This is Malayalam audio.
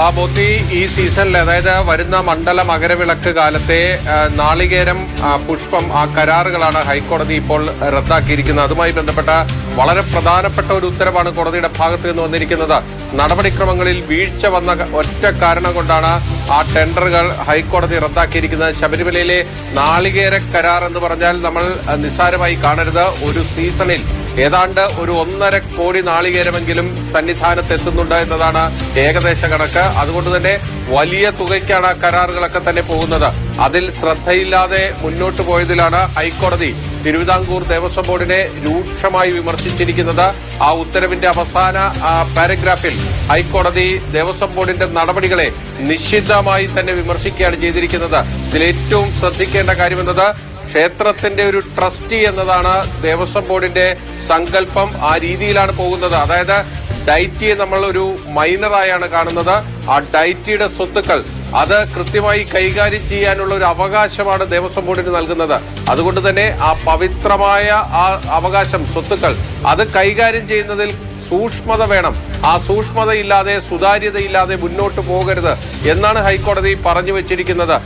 ആ ഈ സീസണിൽ അതായത് വരുന്ന മണ്ഡല മകരവിളക്ക് കാലത്തെ നാളികേരം പുഷ്പം ആ കരാറുകളാണ് ഹൈക്കോടതി ഇപ്പോൾ റദ്ദാക്കിയിരിക്കുന്നത്. അതുമായി ബന്ധപ്പെട്ട വളരെ പ്രധാനപ്പെട്ട ഒരു ഉത്തരവാണ് കോടതിയുടെ ഭാഗത്ത് നിന്ന് വന്നിരിക്കുന്നത്. നടപടിക്രമങ്ങളിൽ വീഴ്ച വന്ന ഒറ്റ കാരണം കൊണ്ടാണ് ആ ടെൻഡറുകൾ ഹൈക്കോടതി റദ്ദാക്കിയിരിക്കുന്നത്. ശബരിമലയിലെ നാളികേര കരാർ എന്ന് പറഞ്ഞാൽ നമ്മൾ നിസ്സാരമായി കാണരുത്. ഒരു സീസണിൽ ഏതാണ്ട് ഒരു ഒന്നര കോടി നാളികേരമെങ്കിലും സന്നിധാനത്ത് എത്തുന്നുണ്ട് എന്നതാണ് ഏകദേശ കണക്ക്. അതുകൊണ്ട് തന്നെ വലിയ തുകയ്ക്കാണ് കരാറുകളൊക്കെ തന്നെ പോകുന്നത്. അതിൽ ശ്രദ്ധയില്ലാതെ മുന്നോട്ട് പോയതിലാണ് ഹൈക്കോടതി തിരുവിതാംകൂർ ദേവസ്വം ബോർഡിനെ രൂക്ഷമായി വിമർശിച്ചിരിക്കുന്നത്. ആ ഉത്തരവിന്റെ അവസാന പാരഗ്രാഫിൽ ഹൈക്കോടതി ദേവസ്വം ബോർഡിന്റെ നടപടികളെ നിശ്ചിതമായി തന്നെ വിമർശിക്കുകയാണ് ചെയ്തിരിക്കുന്നത്. ഇതിൽ ഏറ്റവും ശ്രദ്ധിക്കേണ്ട കാര്യമെന്നത് ക്ഷേത്രത്തിന്റെ ഒരു ട്രസ്റ്റി എന്നതാണ് ദേവസ്വം ബോർഡിന്റെ സങ്കല്പം. ആ രീതിയിലാണ് പോകുന്നത്. അതായത് ഡൈറ്റിയെ നമ്മൾ ഒരു മൈനറായാണ് കാണുന്നത്. ആ ഡൈറ്റിയുടെ സ്വത്തുക്കൾ അത് കൃത്യമായി കൈകാര്യം ചെയ്യാനുള്ള ഒരു അവകാശമാണ് ദേവസ്വം ബോർഡിന് നൽകുന്നത്. അതുകൊണ്ട് തന്നെ ആ പവിത്രമായ ആ അവകാശം സ്വത്തുക്കൾ അത് കൈകാര്യം ചെയ്യുന്നതിൽ സൂക്ഷ്മത വേണം. ആ സൂക്ഷ്മതയില്ലാതെ സുതാര്യതയില്ലാതെ മുന്നോട്ട് പോകരുത് എന്നാണ് ഹൈക്കോടതി പറഞ്ഞു വെച്ചിരിക്കുന്നത്.